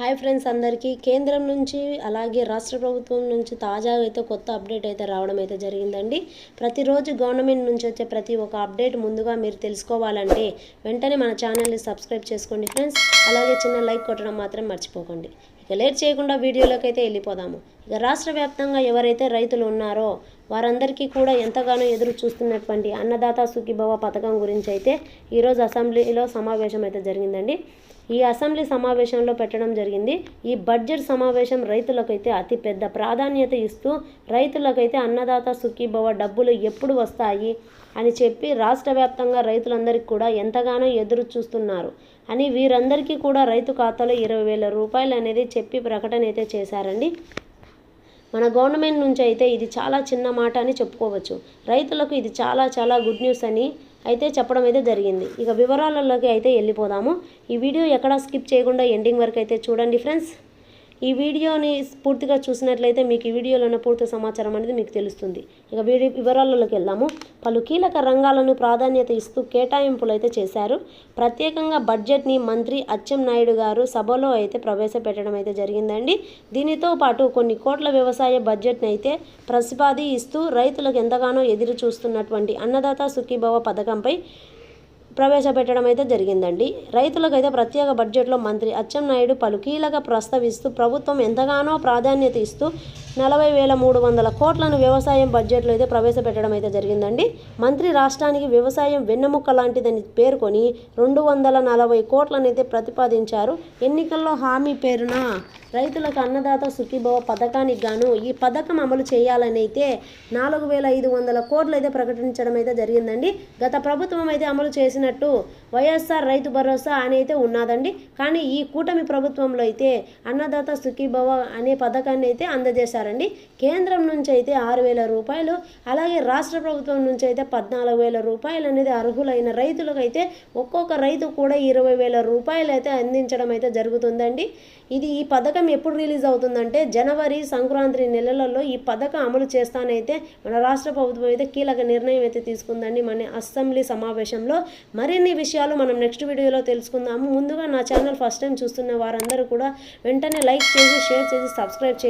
Hi friends అందరికీ. కేంద్రం నుంచి అలాగే రాష్ట్ర ప్రభుత్వం నుంచి తాజాగా అయితే కొత్త అప్డేట్ అయితే రావడం అయితే జరిగిందండి. ప్రతిరోజు గవర్నమెంట్ నుంచి వచ్చే ప్రతి ఒక్క అప్డేట్ ముందుగా మీరు తెలుసుకోవాలంటే వెంటనే మన ఛానల్ని సబ్స్క్రైబ్ చేసుకోండి ఫ్రెండ్స్. అలాగే చిన్న లైక్ కొట్టడం మాత్రం మర్చిపోకండి. ఇక లేట్ చేయకుండా వీడియోలోకి అయితే వెళ్ళిపోదాము. రాష్ట్ర వ్యాప్తంగా ఎవరైతే రైతులు ఉన్నారో వారందరికీ కూడా ఎంతగానో ఎదురు చూస్తున్నటువంటి అన్నదాత సుఖీభవ పథకం గురించి అయితే ఈరోజు అసెంబ్లీలో సమావేశం అయితే జరిగిందండి. ఈ అసెంబ్లీ సమావేశంలో పెట్టడం జరిగింది. ఈ బడ్జెట్ సమావేశం రైతులకైతే అతిపెద్ద ప్రాధాన్యత ఇస్తూ రైతులకైతే అన్నదాత సుఖీభవ డబ్బులు ఎప్పుడు వస్తాయి అని చెప్పి రాష్ట్ర వ్యాప్తంగా రైతులందరికీ కూడా ఎంతగానో ఎదురు చూస్తున్నారు. అని వీరందరికీ కూడా రైతు ఖాతాలో ఇరవై వేల రూపాయలు అనేది చెప్పి ప్రకటన అయితే చేశారండి. మన గవర్నమెంట్ నుంచి అయితే ఇది చాలా చిన్న మాట అని చెప్పుకోవచ్చు. రైతులకు ఇది చాలా చాలా గుడ్ న్యూస్ అని అయితే చెప్పడం అయితే జరిగింది. ఇక వివరాలలోకి అయితే వెళ్ళిపోదాము. ఈ వీడియో ఎక్కడా స్కిప్ చేయకుండా ఎండింగ్ వరకు అయితే చూడండి ఫ్రెండ్స్. ఈ వీడియోని పూర్తిగా చూసినట్లయితే మీకు ఈ వీడియోలో ఉన్న పూర్తి సమాచారం అనేది మీకు తెలుస్తుంది. ఇక వీడియో వివరాలలోకి వెళ్దాము. పలు కీలక రంగాలను ప్రాధాన్యత ఇస్తూ కేటాయింపులు అయితే చేశారు. ప్రత్యేకంగా బడ్జెట్ని మంత్రి అచ్చెం నాయుడు గారు సభలో అయితే ప్రవేశపెట్టడం అయితే జరిగిందండి. దీనితో పాటు కొన్ని కోట్ల వ్యవసాయ బడ్జెట్ని అయితే ప్రతిపాదిస్తూ రైతులకు ఎంతగానో ఎదురు చూస్తున్నటువంటి అన్నదాత సుఖీభవ పథకంపై ప్రవేశపెట్టడం అయితే జరిగిందండి. రైతులకైతే ప్రత్యేక బడ్జెట్లో మంత్రి అచ్చెన్నాయుడు పలు కీలక ప్రస్తావిస్తూ ప్రభుత్వం ఎంతగానో ప్రాధాన్యత ఇస్తూ నలభై వేల మూడు వందల కోట్లను వ్యవసాయం బడ్జెట్లో అయితే ప్రవేశపెట్టడం అయితే జరిగిందండి. మంత్రి రాష్ట్రానికి వ్యవసాయం వెన్నెముక్క లాంటిదని పేర్కొని రెండు వందల నలభై కోట్లను అయితే ప్రతిపాదించారు. ఎన్నికల్లో హామీ పేరున రైతులకు అన్నదాత సుఖీభవ పథకానికి గాను ఈ పథకం అమలు చేయాలని అయితే నాలుగు వేల ఐదు వందల కోట్లు అయితే ప్రకటించడం అయితే జరిగిందండి. గత ప్రభుత్వం అయితే అమలు చేసినట్టు వైఎస్ఆర్ రైతు భరోసా అని అయితే ఉన్నదండి. కానీ ఈ కూటమి ప్రభుత్వంలో అయితే అన్నదాత సుఖీభవ అనే పథకాన్ని అయితే అందజేశారు అందజేశారండి కేంద్రం నుంచి అయితే ఆరు వేల రూపాయలు అలాగే రాష్ట్ర ప్రభుత్వం నుంచి అయితే పద్నాలుగు వేల రూపాయలు అనేది అర్హులైన రైతులకు అయితే ఒక్కొక్క రైతు కూడా ఇరవై వేల రూపాయలు అయితే అందించడం అయితే జరుగుతుందండి. ఇది ఈ పథకం ఎప్పుడు రిలీజ్ అవుతుందంటే జనవరి సంక్రాంతి నెలలలో ఈ పథకం అమలు చేస్తానైతే మన రాష్ట్ర ప్రభుత్వం అయితే కీలక నిర్ణయం అయితే తీసుకుందండి మన అసెంబ్లీ సమావేశంలో. మరిన్ని విషయాలు మనం నెక్స్ట్ వీడియోలో తెలుసుకుందాము. ముందుగా నా ఛానల్ ఫస్ట్ టైం చూస్తున్న వారందరూ కూడా వెంటనే లైక్ చేసి షేర్ చేసి సబ్స్క్రైబ్ చేసి